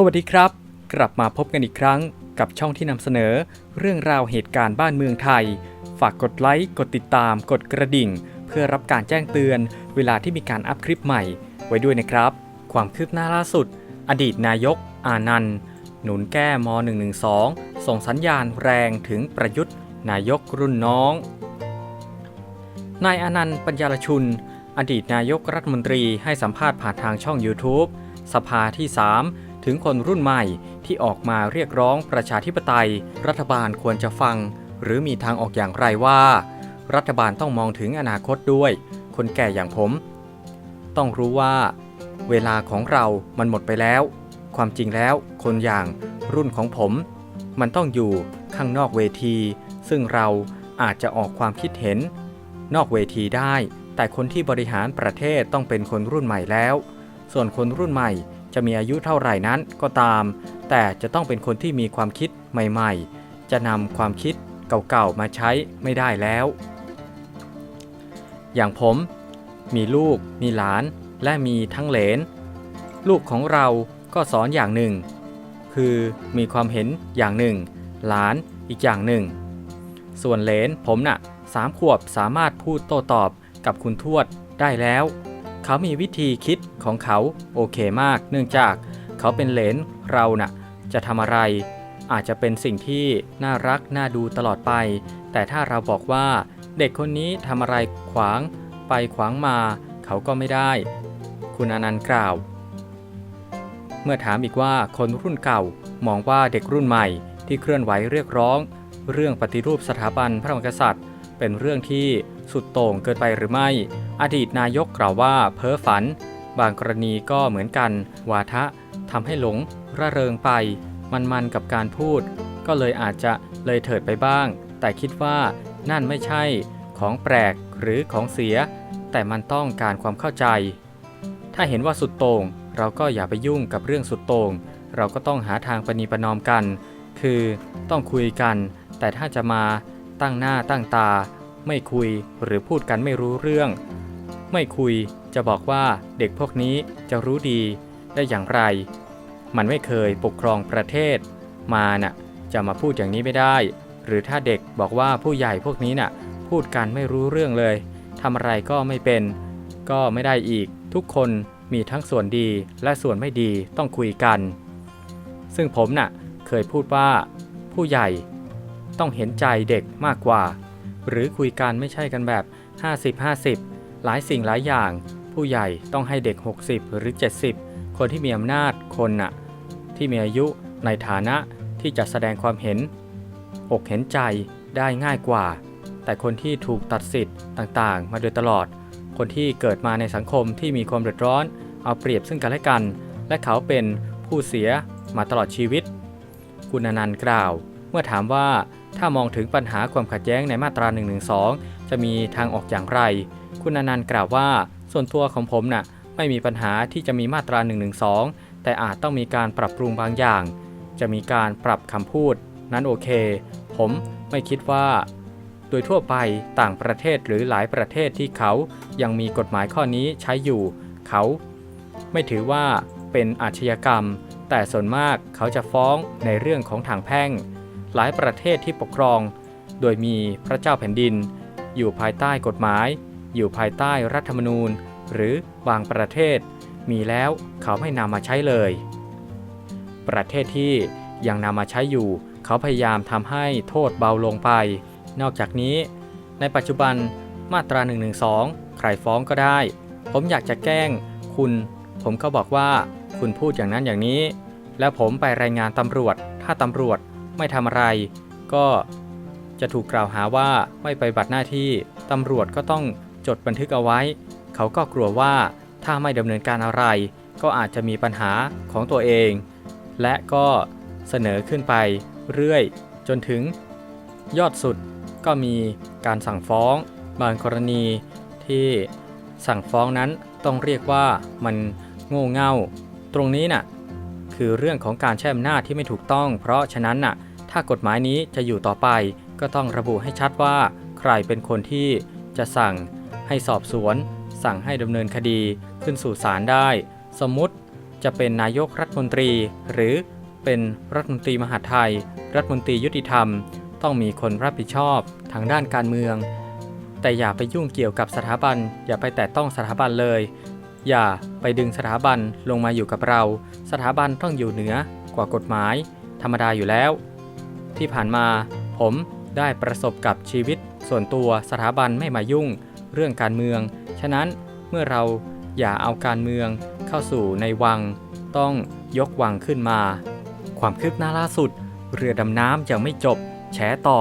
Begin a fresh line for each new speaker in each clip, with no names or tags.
สวัสดีครับ กลับมาพบกันอีกครั้งกับช่องที่นำเสนอ เรื่องราวเหตุการณ์บ้านเมืองไทย ฝากกดไลค์กดติดตาม กดกระดิ่ง เพื่อรับการแจ้งเตือน เวลาที่มีการอัพคลิปใหม่ ไว้ด้วยนะครับ ความคืบหน้าล่าสุด อดีตนายก อานันต์หนุนแก้ม .112 ส่งสัญญาณแรงถึงประยุทธ์ นายกรุ่นน้องนายอานันต์ปัญญารชุน อดีตนายกรัฐมนตรีให้สัมภาษณ์ผ่านทางช่อง YouTube สภาที่ 3 ถึงคนรุ่นใหม่ที่ออกมาเรียกร้องประชาธิปไตย รัฐบาลควรจะฟัง หรือมีทางออกอย่างไรว่า รัฐบาลต้องมองถึงอนาคตด้วย คนแก่อย่างผม ต้องรู้ว่า เวลาของเรามันหมดไปแล้ว ความจริงแล้วคนอย่างรุ่นของผม มันต้องอยู่ข้างนอกเวที ซึ่งเราอาจจะออกความคิดเห็น นอกเวทีได้ แต่คนที่บริหารประเทศต้องเป็นคนรุ่นใหม่แล้ว ส่วนคนรุ่นใหม่ จะมีอายุเท่าไหร่นั้นก็ตาม แต่จะต้องเป็นคนที่มีความคิดใหม่ๆ จะนำความคิดเก่าๆมาใช้ไม่ได้แล้ว อย่างผม มีลูก มีหลาน และมีทั้งเหลน ลูกของเราก็สอนอย่างหนึ่ง คือมีความเห็นอย่างหนึ่ง หลานอีกอย่างหนึ่ง ส่วนเหลนผมน่ะสามขวบสามารถพูดโต้ตอบกับคุณทวดได้แล้ว เขามีวิธีคิดของเขาโอเคมาก เนื่องจากเขาเป็นเลนเราน่ะจะทำอะไร อาจจะเป็นสิ่งที่น่ารักน่าดูตลอดไป แต่ถ้าเราบอกว่า เด็กคนนี้ทำอะไรขวางไปขวางมา เขาก็ไม่ได้ คุณอนันต์กล่าว เมื่อถามอีกว่าคนรุ่นเก่ามองว่าเด็กรุ่นใหม่ที่เคลื่อนไหวเรียกร้อง เรื่องปฏิรูปสถาบันพระมหากษัตริย์ เป็นเรื่องที่ สุดโต่งเกินไปหรือไม่ อดีตนายกกล่าวว่าเพ้อฝัน บางกรณีก็เหมือนกัน วาทะทำให้หลงระเริงไป มันๆกับการพูด ก็เลยอาจจะเลยเถิดไปบ้าง แต่คิดว่านั่นไม่ใช่ของแปลกหรือของเสีย แต่มันต้องการความเข้าใจ ถ้าเห็นว่าสุดโต่งเราก็อย่าไปยุ่งกับเรื่องสุดโต่งเราก็ต้องหาทางประนีประนอมกัน คือต้องคุยกัน แต่ถ้าจะมาตั้งหน้าตั้งตา ไม่คุยหรือพูดกันไม่รู้เรื่อง ไม่คุยจะบอกว่าเด็กพวกนี้จะรู้ดีได้อย่างไร มันไม่เคยปกครองประเทศ มาน่ะจะมาพูดอย่างนี้ไม่ได้ หรือถ้าเด็กบอกว่าผู้ใหญ่พวกนี้น่ะพูดกันไม่รู้เรื่องเลยทำอะไรก็ไม่เป็น ก็ไม่ได้อีกทุกคนมีทั้งส่วนดีและส่วนไม่ดีต้องคุยกัน ซึ่งผมน่ะเคยพูดว่าผู้ใหญ่ต้องเห็นใจเด็กมากกว่า หรือคุยกันไม่ใช่กันแบบ 50-50 หลายสิ่งหลายอย่าง ผู้ใหญ่ต้องให้เด็ก 60 หรือ 70 คนที่มีอำนาจคนน่ะที่มีอายุในฐานะที่จะแสดงความเห็น อกเห็นใจได้ง่ายกว่า แต่คนที่ถูกตัดสิทธิ์ต่างๆ มาโดยตลอด คนที่เกิดมาในสังคมที่มีความเดือดร้อน เอาเปรียบซึ่งกันและกัน และเขาเป็นผู้เสียมาตลอดชีวิต คุณนันต์กล่าว เมื่อถามว่า ถ้ามองถึงปัญหาความขัดแย้งในมาตรา1นึจะมีทางออกอย่างไร คุณอนันต์กล่าวว่า ส่วนตัวของผมน่ะไม่มีปัญหาที่จะมีมาตรา1นึแต่อาจต้องมีการปรับปรุงบางอย่าง จะมีการปรับคำพูด นั้นโอเค ผมไม่คิดว่า โดยทั่วไปต่างประเทศหรือหลายประเทศที่เขายังมีกฎหมายข้อนี้ใช้อยู่ เขา ไม่ถือว่าเป็นอาชญากรรม แต่ส่วนมากเขาจะฟ้องในเรื่องของทางแพ่ง หลายประเทศที่ปกครอง โดยมีพระเจ้าแผ่นดิน อยู่ภายใต้กฎหมาย อยู่ภายใต้รัฐธรรมนูญ หรือบางประเทศ มีแล้วเขาไม่นำมาใช้เลย ประเทศที่ยังนำมาใช้อยู่ เขาพยายามทำให้โทษเบาลงไป นอกจากนี้ ในปัจจุบันมาตรา1นึใครฟ้องก็ได้ ผมอยากจะแกล้ง คุณ ผมก็บอกว่า คุณพูดอย่างนั้นอย่างนี้ แล้วผมไปรายงานตำรวจ ถ้าตำรวจ ไม่ทำอะไร ก็จะถูกกล่าวหาว่าไม่ไปบัติหน้าที่ตำรวจก็ต้องจดบันทึกเอาไว้ เขาก็กลัวว่าถ้าไม่ดำเนินการอะไร ก็อาจจะมีปัญหาของตัวเอง และก็เสนอขึ้นไปเรื่อยจนถึง ยอดสุดก็มีการสั่งฟ้อง บางกรณีที่สั่งฟ้องนั้นต้องเรียกว่ามันโง่เง่า ตรงนี้น่ะคือเรื่องของการใช้อำนาจที่ไม่ถูกต้อง เพราะฉะนั้นน่ะ ถ้ากฎหมายนี้จะอยู่ต่อไปก็ต้องระบุให้ชัดว่า ใครเป็นคนที่จะสั่งให้สอบสวน สั่งให้ดำเนินคดีขึ้นสู่ศาลได้ สมมุติจะเป็นนายกรัฐมนตรี หรือเป็นรัฐมนตรีมหาไทย รัฐมนตรียุติธรรม ต้องมีคนรับผิดชอบทางด้านการเมือง แต่อย่าไปยุ่งเกี่ยวกับสถาบัน อย่าไปแตะต้องสถาบันเลย อย่าไปดึงสถาบันลงมาอยู่กับเรา สถาบันต้องอยู่เหนือกว่ากฎหมาย ธรรมดาอยู่แล้ว ที่ผ่านมา ผมได้ประสบกับชีวิตส่วนตัวสถาบันไม่มายุ่งเรื่องการเมือง ฉะนั้นเมื่อเราอย่าเอาการเมืองเข้าสู่ในวัง ต้องยกวังขึ้นมา ความคืบหน้าล่าสุด เรือดำน้ำยังไม่จบ แฉต่อ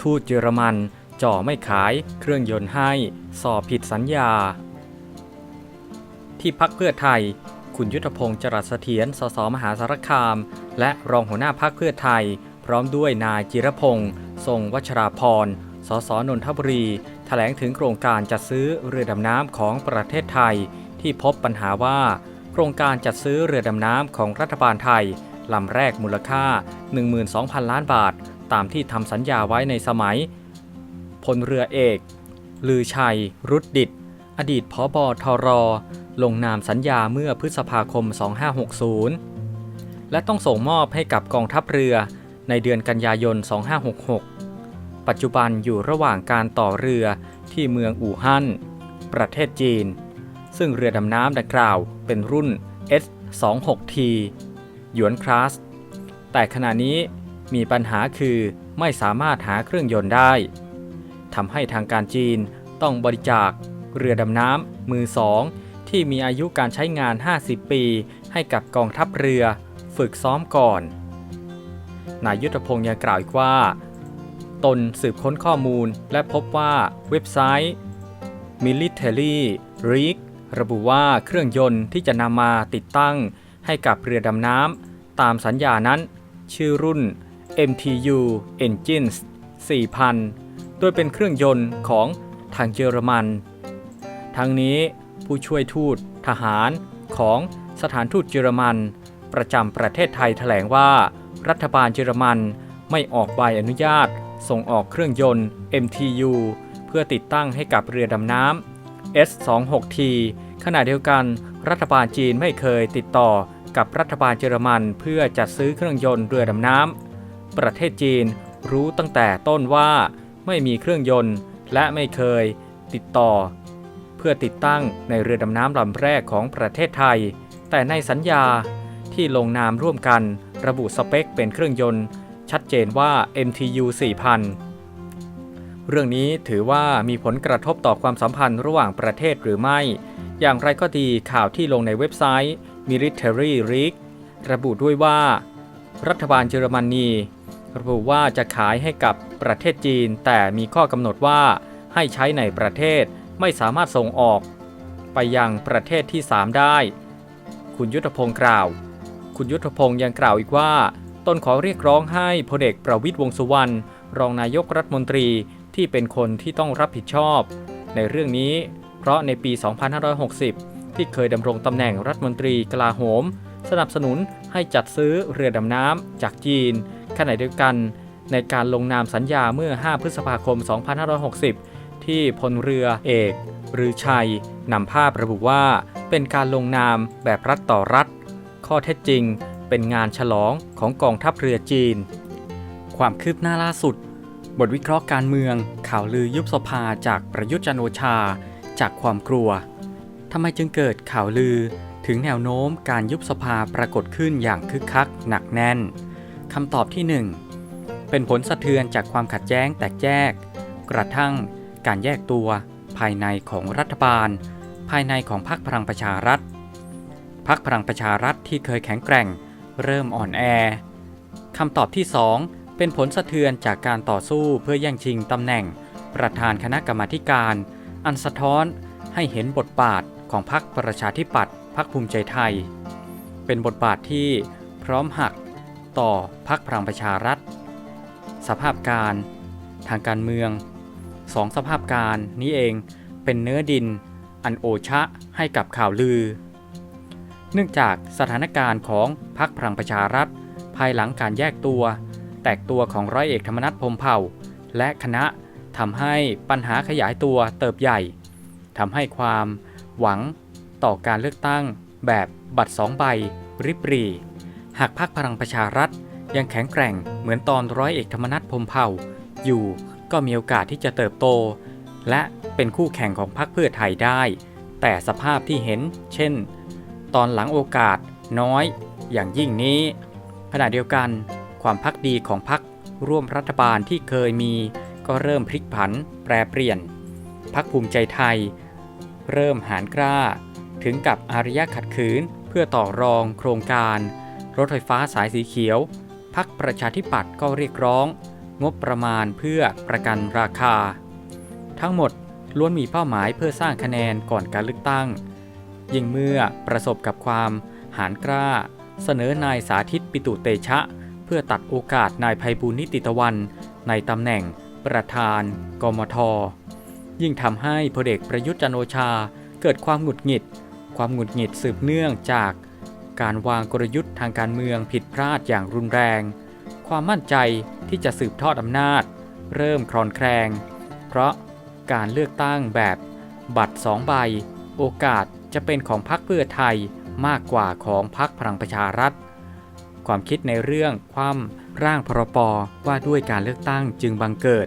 ทูตเยอรมัน จ่อไม่ขาย เครื่องยนต์ให้ สอบผิดสัญญา ที่พักเพื่อไทย คุณยุทธพงศ์จรัสเสถียร สสมหาสารคาม และรองหัวหน้าพักเพื่อไทย พร้อมด้วยนายจิรพงศ์ทรงวัชราพร สสนนทบุรีแถลงถึงโครงการจัดซื้อเรือดำน้ำของประเทศไทย ที่พบปัญหาว่า โครงการจัดซื้อเรือดำน้ำของรัฐบาลไทยลำแรกมูลค่า 12,000 ล้านบาท ตามที่ทำสัญญาไว้ในสมัย พลเรือเอก ลือชัย รุดดิต อดีตผอบอทรลงนามสัญญาเมื่อพฤษภาคม 2560 และต้องส่งมอบให้กับกองทัพเรือ ในเดือนกันยายน 2566 ปัจจุบันอยู่ระหว่างการต่อเรือที่เมืองอู่ฮั่น ประเทศจีน ซึ่งเรือดำน้ำดังกล่าวเป็นรุ่น S26T หยวนคลาส แต่ขณะนี้มีปัญหาคือไม่สามารถหาเครื่องยนต์ได้ ทำให้ทางการจีนต้องบริจาคเรือดำน้ำมือสองที่มีอายุการใช้งาน 50 ปี ให้กับกองทัพเรือ ฝึกซ้อมก่อน นายยุทธพงศ์ยังกล่าวอีกว่า ตนสืบค้นข้อมูลและพบว่าเว็บไซต์ Military r e g ระบุว่าเครื่องยนต์ที่จะนำมาติดตั้งให้กับเรือดำน้ำตามสัญญานั้น ชื่อรุ่น MTU Engines 4000 โดยเป็นเครื่องยนต์ของทางเยอรมัน ทั้งนี้ผู้ช่วยทูตทหารของสถานทูตเยอรมัน ประจำประเทศไทยแถลงว่า รัฐบาลเยอรมันไม่ออกใบอนุญาต ส่งออกเครื่องยนต์ MTU เพื่อติดตั้งให้กับเรือดำน้ำ S26T ขณะเดียวกัน รัฐบาลจีนไม่เคยติดต่อกับรัฐบาลเยอรมัน เพื่อจัดซื้อเครื่องยนต์เรือดำน้ำ ประเทศจีนรู้ตั้งแต่ต้นว่าไม่มีเครื่องยนต์ และไม่เคยติดต่อ เพื่อติดตั้งในเรือดำน้ำลำแรกของประเทศไทย แต่ในสัญญาที่ลงนามร่วมกัน ระบุสเปคเป็นเครื่องยนต์ ชัดเจนว่า MTU 4000 เรื่องนี้ถือว่ามีผลกระทบต่อความสัมพันธ์ระหว่างประเทศหรือไม่ อย่างไรก็ดีข่าวที่ลงในเว็บไซต์ Military r e a g ระบุด้วยว่า รัฐบาลเยอรมนีระบุว่าจะขายให้กับประเทศจีน แต่มีข้อกำหนดว่าให้ใช้ในประเทศไม่สามารถส่งออก ไปยังประเทศที่ 3 ได้ คุณยุทธพงศ์กล่าว คุณยุทธพงศ์ยังกล่าวอีกว่า ตนขอเรียกร้องให้พลเอกประวิตยวงสุวรรณรองนายกรัฐมนตรีที่เป็นคนที่ต้องรับผิดชอบ ในเรื่องนี้ เพราะในปี 2560 ที่เคยดำรงตำแหน่งรัฐมนตรีกลาโหม สนับสนุนให้จัดซื้อเรือดำน้ำจากจีนขณะเดียวกัน ในการลงนามสัญญาเมื่อ 5 พฤษภาคม 2560 ที่พลเรือเอกหรือชัยนำภาพระบุว่าเป็นการลงนามแบบรัฐต่อรัฐ ข้อเท็จจริง เป็นงานฉลองของกองทัพเรือจีน ความคืบหน้าล่าสุด บทวิเคราะห์การเมือง ข่าวลือยุบสภาจากประยุทธ์จันโอชา จากความกลัวทำไมจึงเกิดข่าวลือถึงแนวโน้มการยุบสภาปรากฏขึ้นอย่างคึกคักหนักแน่นคำตอบที่ 1 เป็นผลสะเทือนจากความขัดแย้งแตกแยก กระทั่งการแยกตัว ภายในของรัฐบาล ภายในของพรรคพลังประชารัฐ พรรคพลังประชารัฐที่เคยแข็งแกร่ง เริ่มอ่อนแอคำตอบที่ 2 เป็นผลสะเทือนจากการต่อสู้เพื่อแย่งชิงตำแหน่ง ประธานคณะกรรมาการ อันสะท้อนให้เห็นบทบาทของพรรคประชาธิปัตย์พรรคภูมิใจไทย เป็นบทบาทที่พร้อมหักต่อพรรคพลังประชารัฐ สภาพการ ทางการเมืองสองสภาพการนี้เองเป็นเนื้อดิน อันโอชะให้กับข่าวลือ เนื่องจากสถานการณ์ของพรรคพลังประชารัฐ ภายหลังการแยกตัว แตกตัวของร้อยเอกธรรมนัฐพมเผ่า และคณะทำให้ปัญหาขยายตัวเติบใหญ่ทำให้ความหวังต่อการเลือกตั้งแบบบัตรสองใบ ริบรี หากพักพลังประชารัฐยังแข็งแกร่งเหมือนตอนร้อยเอกธรรมนัฐพมเผ่า อยู่ก็มีโอกาสที่จะเติบโต และเป็นคู่แข่งของพรรคเพื่อไทยได้ แต่สภาพที่เห็น เช่น ตอนหลังโอกาสน้อย อย่างยิ่งนี้ ขณะเดียวกัน ความพักดีของพรรคร่วมรัฐบาลที่เคยมีก็เริ่มพลิกผันแปรเปลี่ยนพรรคภูมิใจไทย เริ่มหานกล้า ถึงกับอารยะขัดขืนเพื่อต่อรองโครงการ รถไฟฟ้าสายสีเขียวพรรคประชาธิปัตย์ก็เรียกร้อง งบประมาณเพื่อประกันราคา ทั้งหมดล้วนมีเป้าหมายเพื่อสร้างคะแนนก่อนการเลือกตั้ง ยิ่งเมื่อประสบกับความหานกล้า เสนอนายสาธิตปิตุเตชะ เพื่อตัดโอกาสนายภัยบูลย์นิติตะวัน ในตำแหน่งประธาน กมท ยิ่งทำให้พลเอกประยุทธ์จันโอชาเกิดความหงุดหงิด ความหงุดหงิดสืบเนื่องจาก การวางกลยุทธ์ทางการเมืองผิดพลาดอย่างรุนแรง ความมั่นใจที่จะสืบทอดอำนาจ เริ่มคลอนแคลง เพราะการเลือกตั้งแบบบัตรสองใบ โอกาส จะเป็นของพรรคเพื่อไทยมากกว่าของพรรคพลังประชารัฐ ความคิดในเรื่องความร่างพรปว่าด้วยการเลือกตั้งจึงบังเกิด